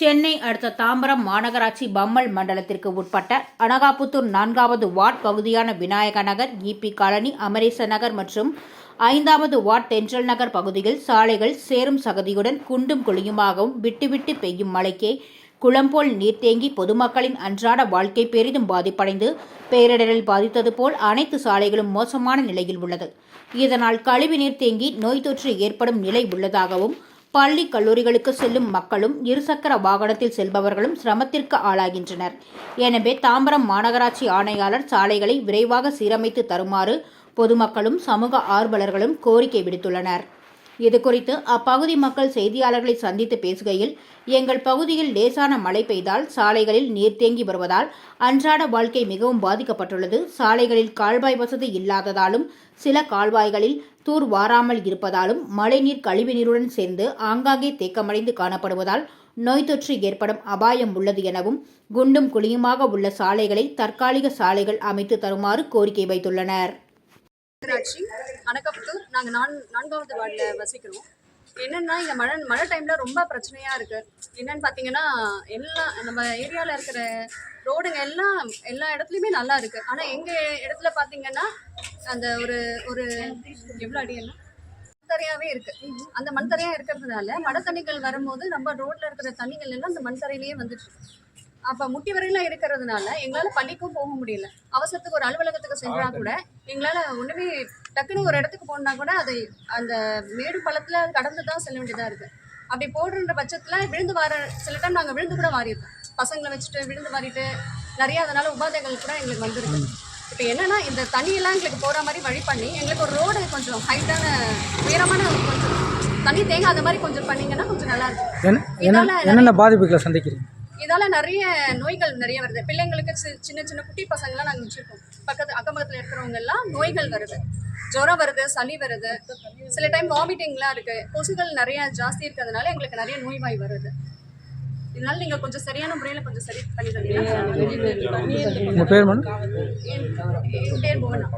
சென்னை அடுத்த தாம்பரம் மாநகராட்சி பம்மல் மண்டலத்திற்கு உட்பட்ட அனகாபுத்தூர் நான்காவது வார்டு பகுதியான விநாயக நகர் இபி காலனி அமரேச நகர் மற்றும் ஐந்தாவது வார்ட் தென்றல் நகர் பகுதியில் சாலைகள் சேரும் சகதியுடன் குண்டும் குழியுமாகவும் விட்டுவிட்டு பெய்யும் மழைக்கே குளம்போல் நீர் தேங்கி பொதுமக்களின் அன்றாட வாழ்க்கை பெரிதும் பாதிப்படைந்து பேரிடரில் பாதித்தது போல் அனைத்து சாலைகளும் மோசமான நிலையில் உள்ளது. இதனால் கழிவுநீர் தேங்கி நோய் தொற்று ஏற்படும் நிலை உள்ளதாகவும் பள்ளி கல்லூரிகளுக்கு செல்லும் மக்களும் இருசக்கர வாகனத்தில் செல்பவர்களும் சிரமத்திற்கு ஆளாகின்றனர். எனவே தாம்பரம் மாநகராட்சி ஆணையாளர் சாலைகளை விரைவாக சீரமைத்து தருமாறு பொதுமக்களும் சமூக ஆர்வலர்களும் கோரிக்கை விடுத்துள்ளனர். இதுகுறித்து அப்பகுதி மக்கள் செய்தியாளர்களை சந்தித்து பேசுகையில் எங்கள் பகுதியில் லேசான மழை பெய்தால் சாலைகளில் நீர் தேங்கி வருவதால் அன்றாட வாழ்க்கை மிகவும் பாதிக்கப்பட்டுள்ளது. சாலைகளில் கால்வாய் வசதி இல்லாததாலும் சில கால்வாய்களில் தூர் வாராமல் இருப்பதாலும் மழைநீர் கழிவுநீருடன் சேர்ந்து ஆங்காங்கே தேக்கமடைந்து காணப்படுவதால் நோய் தொற்று ஏற்படும் அபாயம் உள்ளது எனவும் குண்டும் குழியுமாக உள்ள சாலைகளை தற்காலிக சாலைகள் அமைத்து தருமாறு கோரிக்கை வைத்துள்ளனர். நகராட்சி அனகப்பத்தூர் நாங்கள் நான் நான்காவது வார்டில் வசிக்கிறோம். என்னென்னா இங்கே மழை மழை டைமில் ரொம்ப பிரச்சனையாக இருக்குது என்னென்னு பார்த்தீங்கன்னா எல்லா நம்ம ஏரியாவில் இருக்கிற ரோடுங்க எல்லாம் எல்லா இடத்துலையுமே நல்லா இருக்குது ஆனால் எங்கள் இடத்துல பார்த்தீங்கன்னா அந்த ஒரு ஒரு எவ்வளோ அடி என்ன? இருக்குது அந்த மண்தரையா இருக்கிறதுனால மழை தண்ணிகள் வரும்போது நம்ம ரோட்டில் இருக்கிற தண்ணிகள் எல்லாம் அந்த மண்தரையிலேயே வந்துட்டு அப்ப முட்டி வரையில இருக்கிறதுனால எங்களால பள்ளிக்கும் போக முடியல. அவசரத்துக்கு ஒரு அலுவலகத்துக்கு சென்றா கூட எங்களால ஒண்ணுமே டக்குன்னு ஒரு இடத்துக்கு போனா கூட அதை அந்த மேடு பள்ளத்துல கடந்து தான் செல்ல வேண்டியதா இருக்கு. அப்படி போடுற பட்சத்துல விழுந்து வார சில டைம் நாங்க விழுந்து கூட வாரியிருக்கோம் பசங்களை வச்சுட்டு விழுந்து வாரிட்டு நிறைய அதனால உபாதைகள் கூட எங்களுக்கு வந்திருக்கு. இப்போ என்னன்னா இந்த தண்ணியெல்லாம் எங்களுக்கு போற மாதிரி வழி பண்ணி எங்களுக்கு ஒரு ரோடு கொஞ்சம் ஹைட்டான உயரமான கொஞ்சம் தண்ணி தேங்காத மாதிரி கொஞ்சம் பண்ணீங்கன்னா கொஞ்சம் நல்லா இருக்கும். என்ன என்ன என்னென்ன பாதிப்புகளை சந்திக்கிறீங்க? இதால நிறைய நோய்கள் நிறைய வருது. பிள்ளைங்களுக்கு சின்ன சின்ன குட்டி பசங்களாம் நாங்கள் வச்சிருக்கோம். பக்கத்து அக்கம் பக்கத்தில் இருக்கிறவங்க எல்லாம் நோய்கள் வருது. ஜுரம் வருது சளி வருது. சில டைம் வாமிட்டிங்லாம் இருக்கு. கொசுகள் நிறைய ஜாஸ்தி இருக்கிறதுனால எங்களுக்கு நிறைய நோய்வாய் வருது. இதனால நீங்க கொஞ்சம் சரியான முறையில் கொஞ்சம் சரி பண்ணி தந்தீங்கன்னா என் பேர் புவனா